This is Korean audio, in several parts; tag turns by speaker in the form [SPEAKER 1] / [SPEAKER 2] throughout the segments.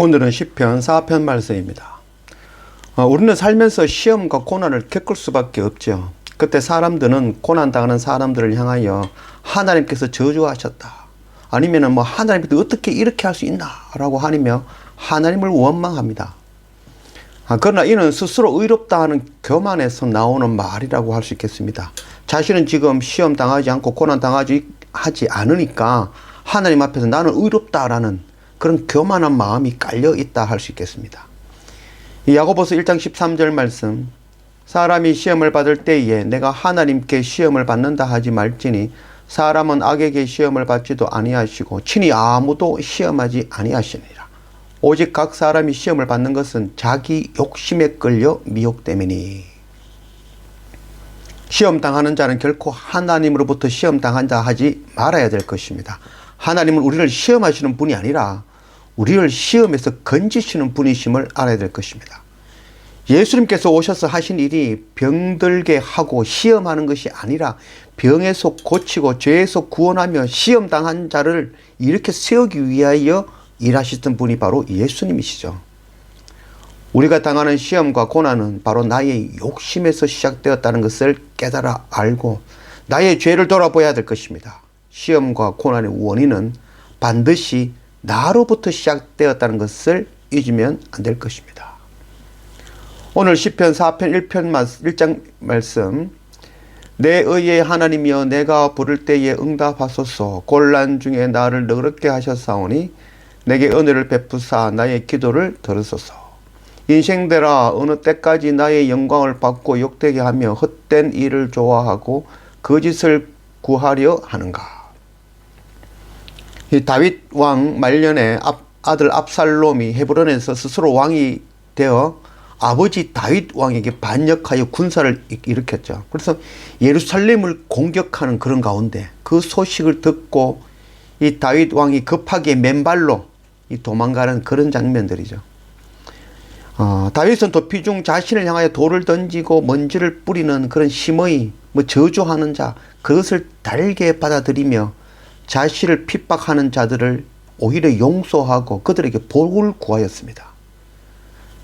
[SPEAKER 1] 오늘은 10편 4편 말씀입니다. 어, 우리는 살면서 시험과 고난을 겪을 수밖에 없죠. 그때 사람들은 고난 당하는 사람들을 향하여 하나님께서 저주하셨다. 아니면은 뭐 하나님께서 어떻게 이렇게 할 수 있나라고 하니며 하나님을 원망합니다. 아, 그러나 이는 스스로 의롭다 하는 교만에서 나오는 말이라고 할 수 있겠습니다. 자신은 지금 시험 당하지 않고 고난 당하지 하지 않으니까 하나님 앞에서 나는 의롭다라는 그런 교만한 마음이 깔려 있다 할 수 있겠습니다. 이 야고보서 1장 13절 말씀 사람이 시험을 받을 때에 내가 하나님께 시험을 받는다 하지 말지니 사람은 악에게 시험을 받지도 아니하시고 친히 아무도 시험하지 아니하시니라. 오직 각 사람이 시험을 받는 것은 자기 욕심에 끌려 미혹됨이니. 시험 당하는 자는 결코 하나님으로부터 시험 당한다 하지 말아야 될 것입니다. 하나님은 우리를 시험하시는 분이 아니라 우리를 시험에서 건지시는 분이심을 알아야 될 것입니다. 예수님께서 오셔서 하신 일이 병들게 하고 시험하는 것이 아니라 병에서 고치고 죄에서 구원하며 시험 당한 자를 이렇게 세우기 위하여 일하셨던 분이 바로 예수님이시죠. 우리가 당하는 시험과 고난은 바로 나의 욕심에서 시작되었다는 것을 깨달아 알고 나의 죄를 돌아보아야 될 것입니다. 시험과 고난의 원인은 반드시 나로부터 시작되었다는 것을 잊으면 안 될 것입니다. 오늘 10편 4편 1편 1장 말씀. 내 의의 하나님이여 내가 부를 때에 응답하소서. 곤란 중에 나를 너그럽게 하셨사오니 내게 은혜를 베푸사 나의 기도를 들으소서. 인생되라 어느 때까지 나의 영광을 받고 욕되게 하며 헛된 일을 좋아하고 거짓을 구하려 하는가? 이 다윗 왕 말년에 아들 압살롬이 헤브론에서 스스로 왕이 되어 아버지 다윗 왕에게 반역하여 군사를 일으켰죠. 그래서 예루살렘을 공격하는 그런 가운데 그 소식을 듣고 이 다윗 왕이 급하게 맨발로 이 도망가는 그런 장면들이죠. 어, 다윗은 도피 중 자신을 향하여 돌을 던지고 먼지를 뿌리는 그런 심의 뭐 저주하는 자 그것을 달게 받아들이며 자신을 핍박하는 자들을 오히려 용서하고 그들에게 복을 구하였습니다.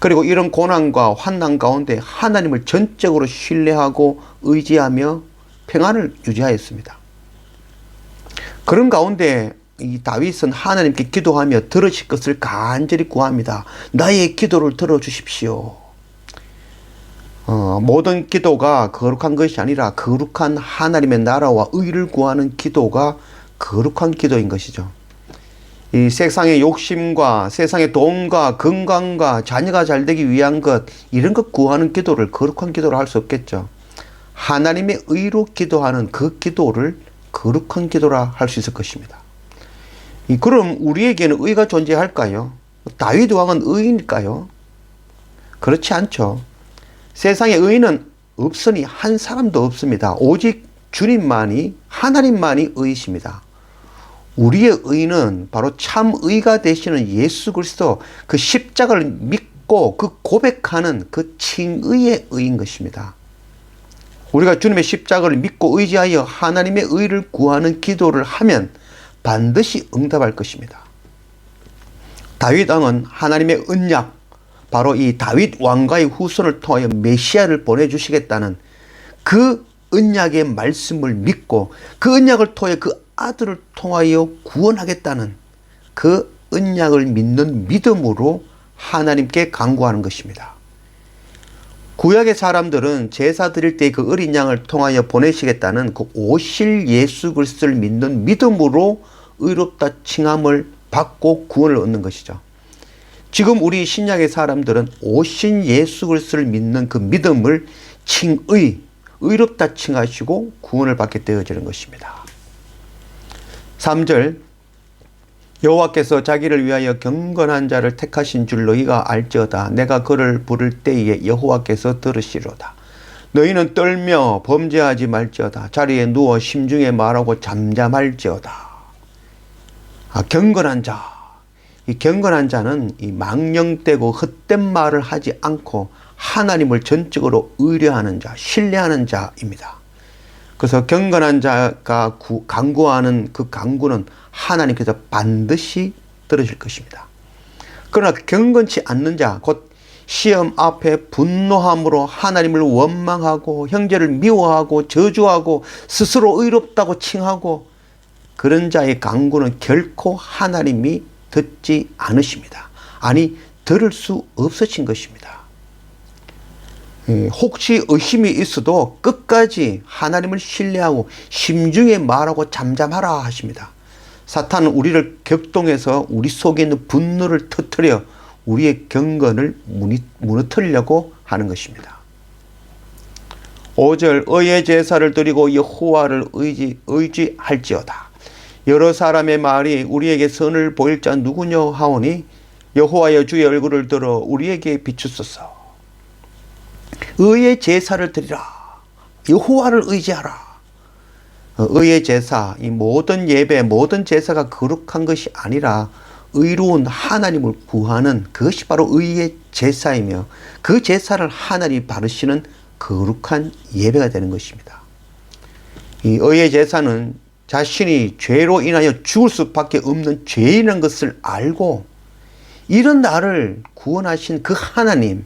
[SPEAKER 1] 그리고 이런 고난과 환난 가운데 하나님을 전적으로 신뢰하고 의지하며 평안을 유지하였습니다. 그런 가운데 이 다윗은 하나님께 기도하며 들으실 것을 간절히 구합니다. 나의 기도를 들어주십시오. 어, 모든 기도가 거룩한 것이 아니라 거룩한 하나님의 나라와 의를 구하는 기도가 거룩한 기도인 것이죠. 이 세상의 욕심과 세상의 돈과 건강과 자녀가 잘 되기 위한 것 이런 것 구하는 기도를 거룩한 기도로 할 수 없겠죠. 하나님의 의로 기도하는 그 기도를 거룩한 기도라 할 수 있을 것입니다. 이 그럼 우리에게는 의가 존재할까요? 다윗 왕은 의인일까요? 그렇지 않죠. 세상에 의인은 없으니 한 사람도 없습니다. 오직 주님만이 하나님만이 의이십니다. 우리의 의는 바로 참 의가 되시는 예수 그리스도 그 십자가를 믿고 그 고백하는 그 칭의의 의인 것입니다. 우리가 주님의 십자가를 믿고 의지하여 하나님의 의를 구하는 기도를 하면 반드시 응답할 것입니다. 다윗 왕은 하나님의 언약, 바로 이 다윗 왕가의 후손을 통하여 메시아를 보내 주시겠다는 그 언약의 말씀을 믿고 그 언약을 통해 그 아들을 통하여 구원하겠다는 그 언약을 믿는 믿음으로 하나님께 간구하는 것입니다. 구약의 사람들은 제사 드릴 때 그 어린 양을 통하여 보내시겠다는 그 오실 예수 그리스도를 믿는 믿음으로 의롭다 칭함을 받고 구원을 얻는 것이죠. 지금 우리 신약의 사람들은 오신 예수 그리스도를 믿는 그 믿음을 칭의, 의롭다 칭하시고 구원을 받게 되어지는 것입니다. 3절 여호와께서 자기를 위하여 경건한 자를 택하신 줄 너희가 알지어다 내가 그를 부를 때에 여호와께서 들으시로다 너희는 떨며 범죄하지 말지어다 자리에 누워 심중에 말하고 잠잠할지어다 아, 경건한 자. 이 경건한 자는 이 망령되고 헛된 말을 하지 않고 하나님을 전적으로 의뢰하는 자, 신뢰하는 자입니다. 그래서 경건한 자가 구, 강구하는 그 강구는 하나님께서 반드시 들으실 것입니다. 그러나 경건치 않는 자, 곧 시험 앞에 분노함으로 하나님을 원망하고 형제를 미워하고 저주하고 스스로 의롭다고 칭하고 그런 자의 강구는 결코 하나님이 듣지 않으십니다. 아니 들을 수 없으신 것입니다. 예, 혹시 의심이 있어도 끝까지 하나님을 신뢰하고 심중에 말하고 잠잠하라 하십니다. 사탄은 우리를 격동해서 우리 속에 있는 분노를 터뜨려 우리의 경건을 무너뜨리려고 하는 것입니다. 5절 의의 제사를 드리고 여호와를 의지, 의지할지어다. 여러 사람의 말이 우리에게 선을 보일 자 누구냐 하오니 여호와여 주의 얼굴을 들어 우리에게 비추소서. 의의 제사를 드리라. 여호와를 의지하라. 어, 의의 제사, 이 모든 예배, 모든 제사가 거룩한 것이 아니라 의로운 하나님을 구하는 그것이 바로 의의 제사이며 그 제사를 하나님이 바르시는 거룩한 예배가 되는 것입니다. 이 의의 제사는 자신이 죄로 인하여 죽을 수밖에 없는 죄인인 것을 알고 이런 나를 구원하신 그 하나님,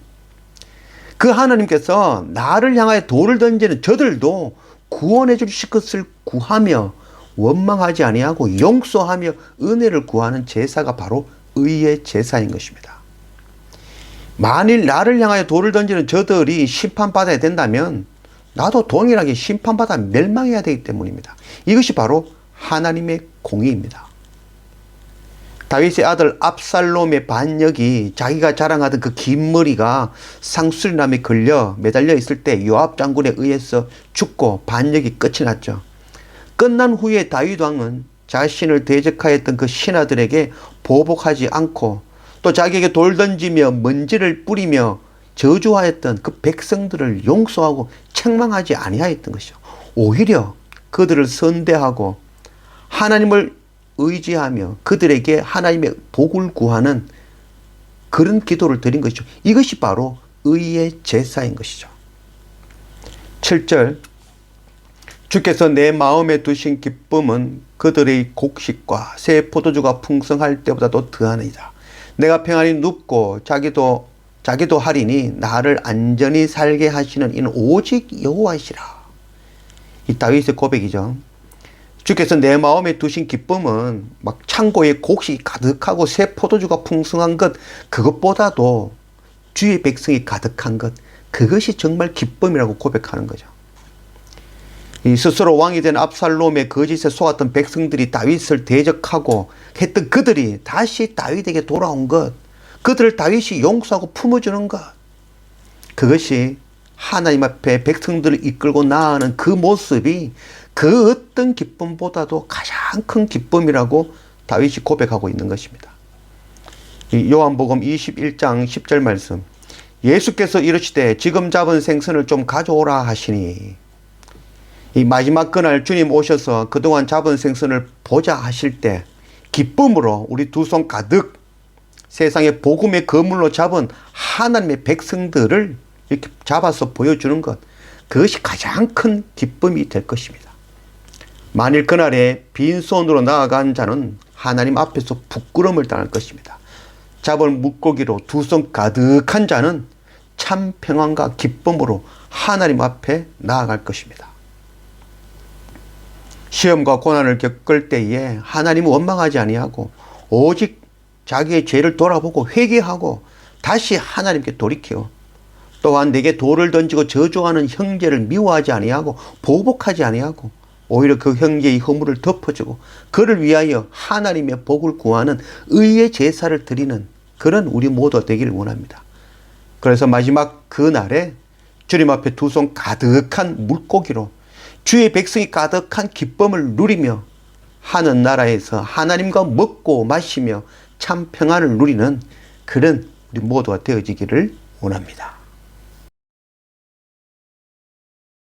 [SPEAKER 1] 그 하나님께서 나를 향하여 돌을 던지는 저들도 구원해 주실 것을 구하며 원망하지 아니하고 용서하며 은혜를 구하는 제사가 바로 의의 제사인 것입니다. 만일 나를 향하여 돌을 던지는 저들이 심판받아야 된다면 나도 동일하게 심판받아 멸망해야 되기 때문입니다. 이것이 바로 하나님의 공의입니다. 다윗의 아들 압살롬의 반역이 자기가 자랑하던 그 긴 머리가 상술남에 걸려 매달려 있을 때 요압 장군에 의해서 죽고 반역이 끝이 났죠. 끝난 후에 다윗 왕은 자신을 대적하였던 그 신하들에게 보복하지 않고 또 자기에게 돌 던지며 먼지를 뿌리며 저주하였던 그 백성들을 용서하고 책망하지 아니하였던 것이죠. 오히려 그들을 선대하고 하나님을 의지하며 그들에게 하나님의 복을 구하는 그런 기도를 드린 것이죠. 이것이 바로 의의 제사인 것이죠. 7절 주께서 내 마음에 두신 기쁨은 그들의 곡식과 새 포도주가 풍성할 때보다도 더하니라. 내가 평안히 눕고 자기도 자기도 하리니 나를 안전히 살게 하시는 이는 오직 여호와시라. 이 다윗의 고백이죠. 주께서 내 마음에 두신 기쁨은 막 창고에 곡식이 가득하고 새 포도주가 풍성한 것 그것보다도 주의 백성이 가득한 것 그것이 정말 기쁨이라고 고백하는 거죠. 이 스스로 왕이 된 압살롬의 거짓에 속았던 백성들이 다윗을 대적하고 했던 그들이 다시 다윗에게 돌아온 것, 그들을 다윗이 용서하고 품어주는 것, 그것이 하나님 앞에 백성들을 이끌고 나아가는 그 모습이 그 어떤 기쁨보다도 가장 큰 기쁨이라고 다윗이 고백하고 있는 것입니다. 이 요한복음 21장 10절 말씀. 예수께서 이르시되 지금 잡은 생선을 좀 가져오라 하시니 이 마지막 그날 주님 오셔서 그동안 잡은 생선을 보자 하실 때 기쁨으로 우리 두 손 가득 세상의 복음의 거물로 잡은 하나님의 백성들을 이렇게 잡아서 보여주는 것 그것이 가장 큰 기쁨이 될 것입니다. 만일 그날에 빈손으로 나아간 자는 하나님 앞에서 부끄러움을 당할 것입니다. 잡은 물고기로 두 손 가득한 자는 참 평안과 기쁨으로 하나님 앞에 나아갈 것입니다. 시험과 고난을 겪을 때에 하나님은 원망하지 아니하고 오직 자기의 죄를 돌아보고 회개하고 다시 하나님께 돌이켜 또한 내게 돌을 던지고 저주하는 형제를 미워하지 아니하고 보복하지 아니하고 오히려 그 형제의 허물을 덮어주고 그를 위하여 하나님의 복을 구하는 의의 제사를 드리는 그런 우리 모두 되기를 원합니다. 그래서 마지막 그 날에 주님 앞에 두 손 가득한 물고기로 주의 백성이 가득한 기쁨을 누리며 하는 나라에서 하나님과 먹고 마시며 참 평안을 누리는 그런 우리 모두가 되어지기를 원합니다.